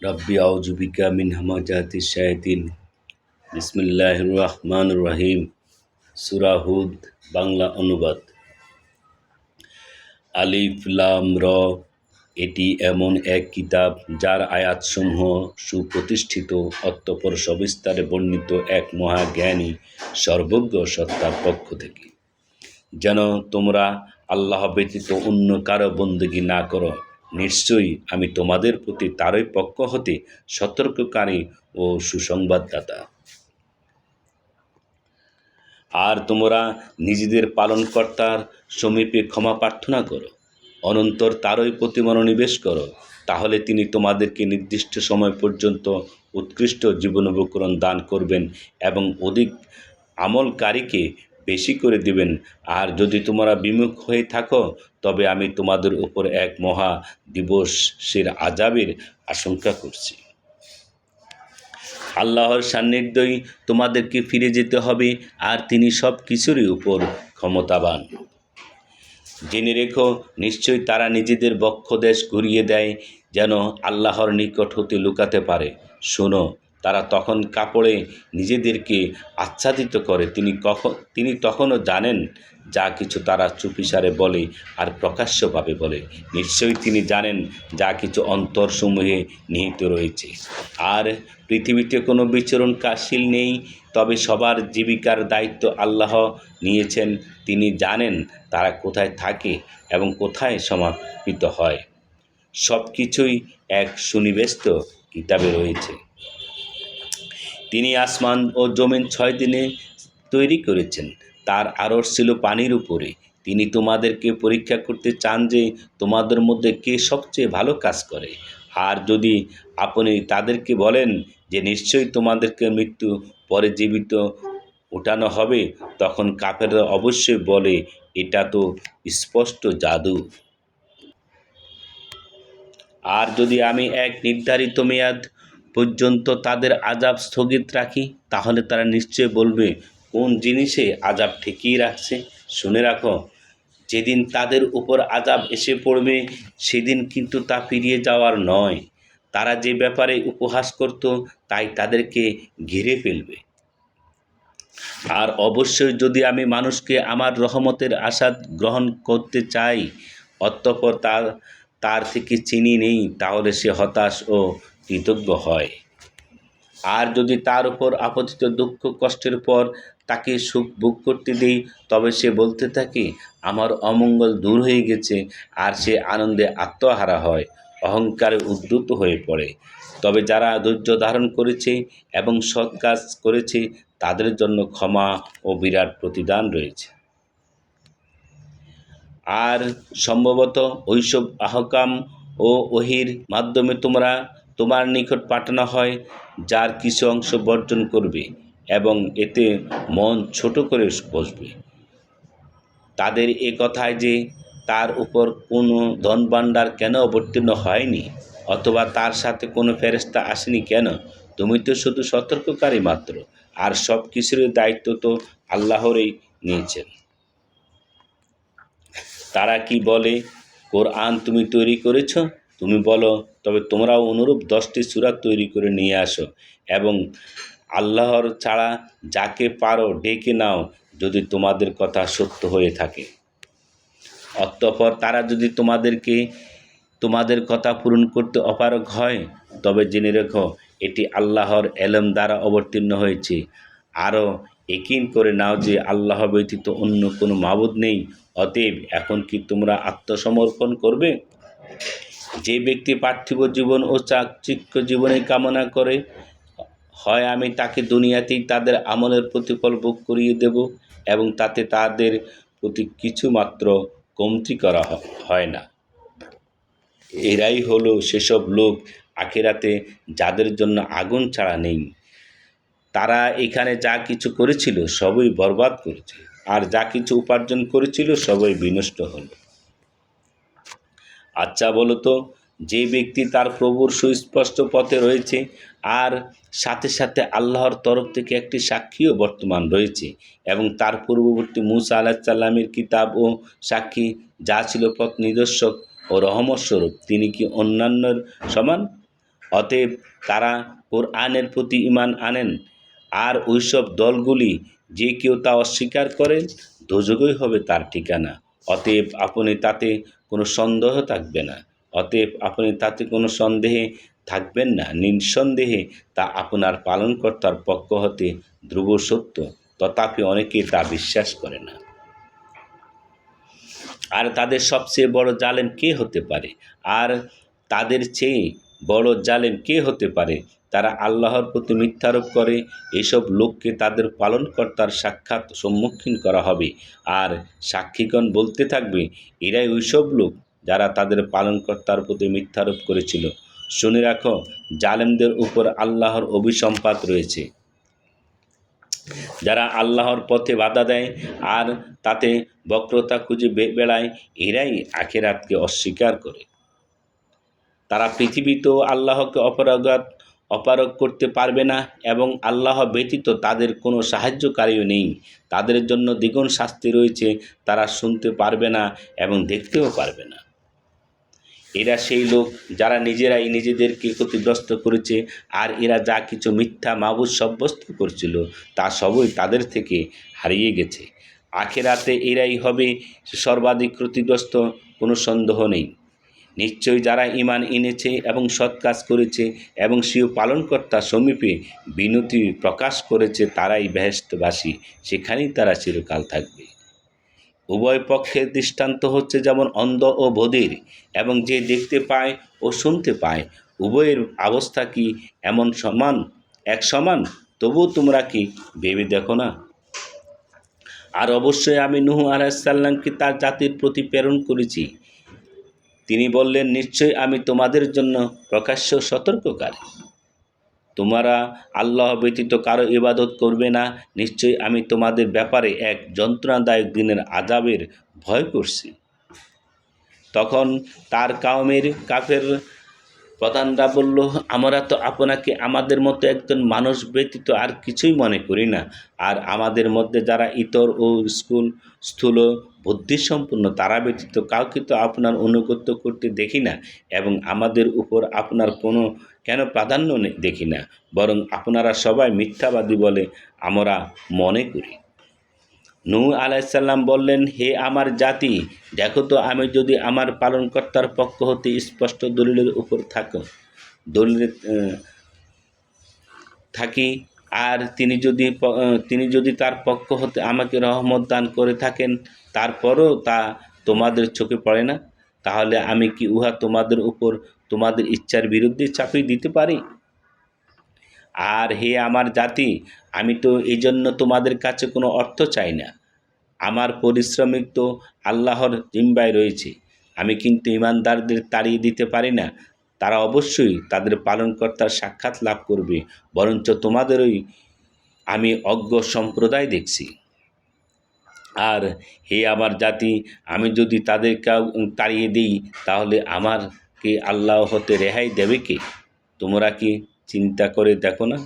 রব্বি আউজুবিকা মিন হামাজাতি শায়াতিন বিসমিল্লাহ রহমান রহিম সুরাহুদ বাংলা অনুবাদ আলিফ লাম র এটি এমন এক কিতাব যার আয়াতসমূহ সুপ্রতিষ্ঠিত অত্যপর সবিস্তারে বর্ণিত এক মহাজ্ঞানী সর্বজ্ঞ সত্তার পক্ষ থেকে। যেন তোমরা আল্লাহ ব্যতীত অন্য কারও বন্দগি না করো। নিশ্চয়ই আমি তোমাদের প্রতি তারই পক্ষ হতে সতর্ককারী ও সুসংবাদদাতা। আর তোমরা নিজেদের পালনকর্তার সমীপে ক্ষমা প্রার্থনা করো। অনন্তর তারই প্রতি মনোনিবেশ করো। তাহলে তিনি তোমাদেরকে নির্দিষ্ট সময় পর্যন্ত উৎকৃষ্ট জীবনোপকরণ দান করবেন এবং অধিক আমলকারীকে বেশি করে দিবেন। আর যদি তোমরা বিমুখ হয়ে থাকো, তবে আমি তোমাদের উপর এক মহা দিবসের আজাবের আশঙ্কা করছি। আল্লাহর সান্নিধ্যই তোমাদেরকে ফিরে যেতে হবে, আর তিনি সব কিছুরই উপর ক্ষমতাবান। জেনে রেখো নিশ্চয়ই তারা নিজেদের বক্ষ দেশ ঘুরিয়ে দেয়, যেন আল্লাহর নিকট হতে লুকাতে পারে। শোনো তারা তখন কাপড়ে নিজেদেরকে আচ্ছাদিত করে। তিনি কখন তিনি তখনও জানেন যা কিছু তারা চুপিসারে বলে আর প্রকাশ্যভাবে বলে। নিশ্চয়ই তিনি জানেন যা কিছু অন্তরসমূহে নিহিত রয়েছে। আর পৃথিবীতে কোনো বিচরণকাশীল নেই, তবে সবার জীবিকার দায়িত্ব আল্লাহ নিয়েছেন। তিনি জানেন তারা কোথায় থাকে এবং কোথায় সমাপিত হয়। সব কিছুই এক সুনিবেষ্ট কিতাবে রয়েছে। তিনি আসমান ও জমিন ছয় দিনে তৈরি করেছেন। তার আড়স ছিল পানির উপরে। তিনি তোমাদেরকে পরীক্ষা করতে চান যে তোমাদের মধ্যে কে সবচেয়ে ভালো কাজ করে। আর যদি আপনি তাদেরকে বলেন যে নিশ্চয়ই তোমাদেরকে মৃত্যু পরে জীবিত ওঠানো হবে, তখন কাফেররা অবশ্যই বলে, এটা তো স্পষ্ট জাদু। আর যদি আমি এক নির্ধারিত মেয়াদ পর্যন্ত তাদের আজাব স্থগিত রাখি, তাহলে তারা নিশ্চয় বলবে, কোন জিনিসে আজাব ঠেকিয়ে রাখছে? শুনে রাখো, যেদিন তাদের উপর আজাব এসে পড়বে, সেদিন কিন্তু তা ফিরিয়ে যাওয়ার নয়। তারা যে ব্যাপারে উপহাস করত, তাই তাদেরকে ঘিরে ফেলবে। আর অবশ্যই যদি আমি মানুষকে আমার রহমতের আশাদ গ্রহণ করতে চাই, অতঃপর তার তার থেকে চিনি নেই, তাহলে সে হতাশ ও কৃতজ্ঞ হয়। আর যদি তার উপর আপতিত দুঃখ, কষ্টের পর তাকে সুখ ভোগ করতে দিই, তবে সে বলতে থাকে, আমার অমঙ্গল দূর হয়ে গেছে, আর সে আনন্দে আত্মহারা হয়, অহংকারে উদ্যুত হয়ে পড়ে। তবে যারা ধৈর্য ধারণ করেছে এবং সৎ কাজ করেছে, তাদের জন্য ক্ষমা ও বিরাট প্রতিদান রয়েছে। আর সম্ভবত ওইসব আহকাম ও ওহির মাধ্যমে তোমরা তোমার নিকট পাঠানো হয়, যার কিছু অংশ বর্জন করবে এবং এতে মন ছোট করে বসবে। তাদের এ কথায় যে, তার উপর কোনো ধনভাণ্ডার কেন অবতীর্ণ হয়নি, অথবা তার সাথে কোনো ফেরেস্তা আসেনি কেন, তুমি তো শুধু সতর্ককারী মাত্র, আর সব কিছুর দায়িত্ব তো আল্লাহরই নিয়েছেন। তারা কি বলে, কোরআন তুমি তৈরি করেছ? তুমি বলো, তবে তোমরাও অনুরূপ দশটি সুরাত তৈরি করে নিয়ে আসো এবং আল্লাহর ছাড়া যাকে পারো ডেকে নাও যদি তোমাদের কথা সত্য হয়ে থাকে। অতঃপর তারা যদি তোমাদেরকে, তোমাদের কথা পূরণ করতে অপারগ হয়, তবে জেনে রেখো, এটি আল্লাহর এলম দ্বারা অবতীর্ণ হয়েছে। আরও একিন করে নাও যে আল্লাহ ব্যতীত অন্য কোনো মাবুদ নেই, অতএব এখন কি তোমরা আত্মসমর্পণ করবে? যে ব্যক্তি পার্থিব জীবন ও চাকচিক্য জীবনে কামনা করে, হয় আমি তাকে দুনিয়াতেই তাদের আমলের প্রতিফল ভোগ করিয়ে দেব এবং তাতে তাদের প্রতি কিছু মাত্র কমতি করা হয় না। এরাই হলো সেসব লোক আখেরাতে যাদের জন্য আগুন ছাড়া নেই। তারা এখানে যা কিছু করেছিল সবই বরবাদ করেছে, আর যা কিছু উপার্জন করেছিল সবই বিনষ্ট হলো। আচ্ছা বলো তো, যে ব্যক্তি তার প্রভুর সুস্পষ্ট পথে রয়েছে আর সাথে সাথে আল্লাহর তরফ থেকে একটি সাক্ষীও বর্তমান রয়েছে এবং তার পূর্ববর্তী মুসা আলাহিসাল্লামের কিতাব ও সাক্ষী যা ছিল পথ নিদর্শক ও রহমত স্বরূপ তিনি কি অন্যান্যর সমান? অতএব তারা ওর কোরআনের প্রতি ইমান আনেন আর ওইসব দলগুলি যে কেউ তা অস্বীকার করেন দোজগই হবে তার ঠিকানা। অতএব আপনি তাতে কোনো সন্দেহ থাকবে না। অতএব আপনি তাতে কোনো সন্দেহে থাকবেন না, নিঃসন্দেহে তা আপনার পালনকর্তার পক্ষ হতে ধ্রুব সত্য, তথাপি অনেকে তা বিশ্বাস করে না। আর তাদের সবচেয়ে বড় জালেম কে হতে পারে? আর তাদের চেয়ে বড় জালেম কে হতে পারে? তারা আল্লাহর প্রতি মিথ্যারোপ করে, এসব লোককে তাদের পালনকর্তার সাক্ষাৎ সম্মুখীন করা হবে। আর সাক্ষীগণ বলতে থাকবে, এরাই ওইসব লোক যারা তাদের পালনকর্তার প্রতি মিথ্যারোপ করেছিল। শুনে রাখো, জালেমদের উপর আল্লাহর অভিসম্পাত রয়েছে। যারা আল্লাহর পথে বাধা দেয় আর তাতে বক্রতা খুঁজে বেড়ায়, এরাই আখেরাতকে অস্বীকার করে। তারা পৃথিবীতেও আল্লাহকে অপরাগত, অপারগ করতে পারবে না এবং আল্লাহ ব্যতীত তাদের কোনো সাহায্যকারীও নেই। তাদের জন্য দ্বিগুণ শাস্তি রয়েছে, তারা শুনতে পারবে না এবং দেখতেও পারবে না। এরা সেই লোক যারা নিজেরাই নিজেদেরকে ক্ষতিগ্রস্ত করেছে আর এরা যা কিছু মিথ্যা, মাবুদ সাব্যস্ত করছিল, তা সবই তাদের থেকে হারিয়ে গেছে। আখেরাতে এরাই হবে সর্বাধিক ক্ষতিগ্রস্ত, কোনো সন্দেহ নেই। নিশ্চয়ই যারা ইমান এনেছে এবং সৎ কাজ করেছে এবং স্বীয় পালনকর্তা সমীপে বিনতি প্রকাশ করেছে, তারাই বেহেস্তবাসী সেখানেই তারা চিরকাল থাকবে। উভয় পক্ষের দৃষ্টান্ত হচ্ছে যেমন অন্ধ ও বধির, এবং যে দেখতে পায় ও শুনতে পায়, উভয়ের অবস্থা কি এমন সমান, এক সমান? তবুও তোমরা কি ভেবে দেখো না? আর অবশ্যই আমি নুহু আলাহিসাল্লামকে তার জাতির প্রতি প্রেরণ করেছি। তিনি বললেন নিশ্চয় আমি তোমাদের জন্য প্রকাশ্য সতর্ককারী। তোমরা আল্লাহ ব্যতীত কারও ইবাদত করবে না। নিশ্চয়ই আমি তোমাদের ব্যাপারে এক যন্ত্রণাদায়ক দিনের আজাবের ভয় করছি। তখন তার কাউমের কাফের প্রধানরা বলল, আমরা তো আপনাকে আমাদের মতো একজন মানুষ ব্যতীত আর কিছুই মনে করি না। আর আমাদের মধ্যে যারা ইতর ও স্কুল, স্থূল বুদ্ধিসম্পন্ন, তারা ব্যতীত কাউকে তো আপনার অনুগত্য করতে দেখি না এবং আমাদের উপর আপনার কোনো কেন প্রাধান্য দেখি না। বরং আপনারা সবাই মিথ্যাবাদী বলে আমরা মনে করি। নূহ আলাইসাল্লাম বললেন, হে আমার জাতি, দেখো তো আমি যদি আমার পালনকর্তার পক্ষ হতে স্পষ্ট দলিলের উপর থাকো, দলিলে থাকি, আর তিনি যদি তিনি যদি তার পক্ষ হতে আমাকে রহমত দান করে থাকেন, তারপরও তা তোমাদের চোখে পড়ে না? তাহলে আমি কি উহা তোমাদের উপর তোমাদের ইচ্ছার বিরুদ্ধে চাপিয়ে দিতে পারি? আর হে আমার জাতি, আমি তো এই জন্য তোমাদের কাছে কোনো অর্থ চাই না। আমার পরিশ্রমিক তো আল্লাহর জিম্বায় রয়েছে। আমি কিন্তু ইমানদারদের তাড়িয়ে দিতে পারি না। তারা অবশ্যই তাদের পালনকর্তার সাক্ষাৎ লাভ করবে, বরঞ্চ তোমাদেরই আমি অজ্ঞ সম্প্রদায় দেখছি। আর হে আমার জাতি, আমি যদি তাদের তাড়িয়ে দিই, তাহলে আমারকে আল্লাহ হতে রেহাই দেবে কে? তোমরা কি চিন্তা করে দেখো না।